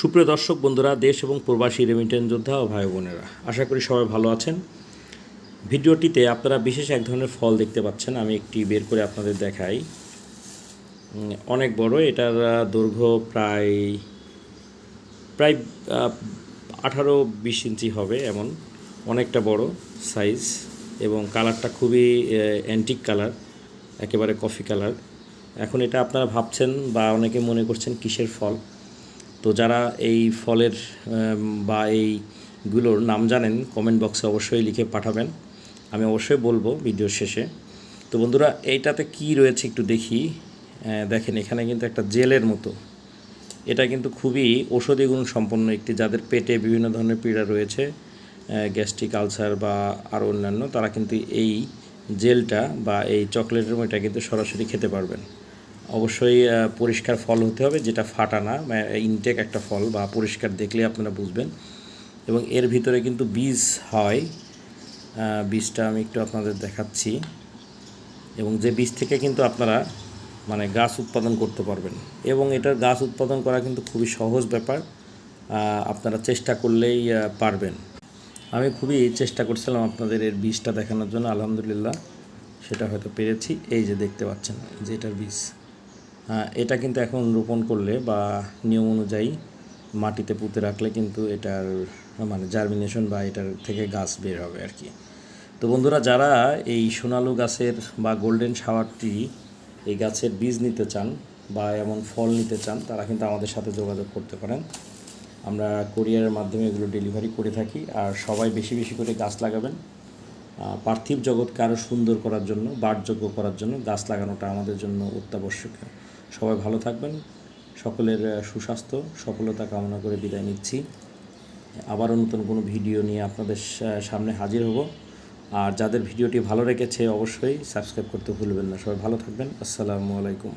সুপ্রিয় দর্শক, বন্ধুরা, দেশ এবং প্রবাসী রেমিটেন্স যোদ্ধা ও ভাই বোনেরা, আশা করি সবাই ভালো আছেন। ভিডিওটিতে আপনারা বিশেষ এক ধরনের ফল দেখতে পাচ্ছেন, আমি একটি বের করে আপনাদের দেখাই। অনেক বড়, এটার দৈর্ঘ্য প্রায় প্রায় আঠারো বিশ ইঞ্চি হবে এমন, অনেকটা বড় সাইজ এবং কালারটা খুবই অ্যান্টিক কালার, একেবারে কফি কালার। এখন এটা আপনারা ভাবছেন বা অনেকে মনে করছেন কিসের ফল? তো যারা এই ফলের বা এইগুলোর নাম জানেন কমেন্ট বক্সে অবশ্যই লিখে পাঠাবেন। আমি অবশ্যই বলব ভিডিওর শেষে। তো বন্ধুরা, এইটাতে কি রয়েছে একটু দেখি। দেখেন, এখানে কিন্তু একটা জেলের মতো। এটা কিন্তু খুবই ঔষধি গুণ সম্পন্ন একটি, যাদের পেটে বিভিন্ন ধরনের পীড়া রয়েছে গ্যাস্ট্রিক আলসার বা আরও অন্যান্য, তারা কিন্তু এই জেলটা বা এই চকলেটের মতো কিন্তু সরাসরি খেতে পারবেন। অবশ্যই পরিষ্কার ফল হতে হবে, যেটা ফাটা না। ইনটেক একটা ফল বা পরিষ্কার দেখলে আপনারা বুঝবেন। এবং এর ভিতরে কিন্তু বীজ হয়। বীজটা আমি একটু আপনাদের দেখাচ্ছি। এবং যে বীজ থেকে কিন্তু আপনারা মানে গাছ উৎপাদন করতে পারবেন। এবং এটার গাছ উৎপাদন করা কিন্তু খুবই সহজ ব্যাপার। আপনারা চেষ্টা করলেই পারবেন। আমি খুবই চেষ্টা করছিলাম আপনাদের এর বীজটা দেখানোর জন্য, আলহামদুলিল্লাহ। সেটা হয়তো পেরেছি। এই যে দেখতে পাচ্ছেন যে এটার বীজ। এটা কিন্তু এখন রোপণ করলে বা নিয়ম অনুযায়ী মাটিতে পুঁতে রাখলে কিন্তু এটার মানে জার্মিনেশন বা এটার থেকে গাছ বের হবে আর কি। তো বন্ধুরা, যারা এই সোনালু গাছের বা গোল্ডেন শাওয়ারটি এই গাছের বীজ নিতে চান বা এমন ফল নিতে চান, তারা কিন্তু আমাদের সাথে যোগাযোগ করতে পারেন। আমরা কোরিয়ারের মাধ্যমে এগুলো ডেলিভারি করে থাকি আর সবাই বেশি বেশি করে গাছ লাগাবেন। পার্থিব জগৎকে আরও সুন্দর করার জন্য, বাসযোগ্য করার জন্য গাছ লাগানোটা আমাদের জন্য অত্যাবশ্যক সবাই ভালো থাকবেন। সকলের সুস্বাস্থ্য, সফলতা কামনা করে বিদায় নিচ্ছি। আবারও নতুন কোনো ভিডিও নিয়ে আপনাদের সামনে হাজির হব। আর যাদের ভিডিওটি ভালো রেখেছে অবশ্যই সাবস্ক্রাইব করতে ভুলবেন না। সবাই ভালো থাকবেন। আসসালামু আলাইকুম।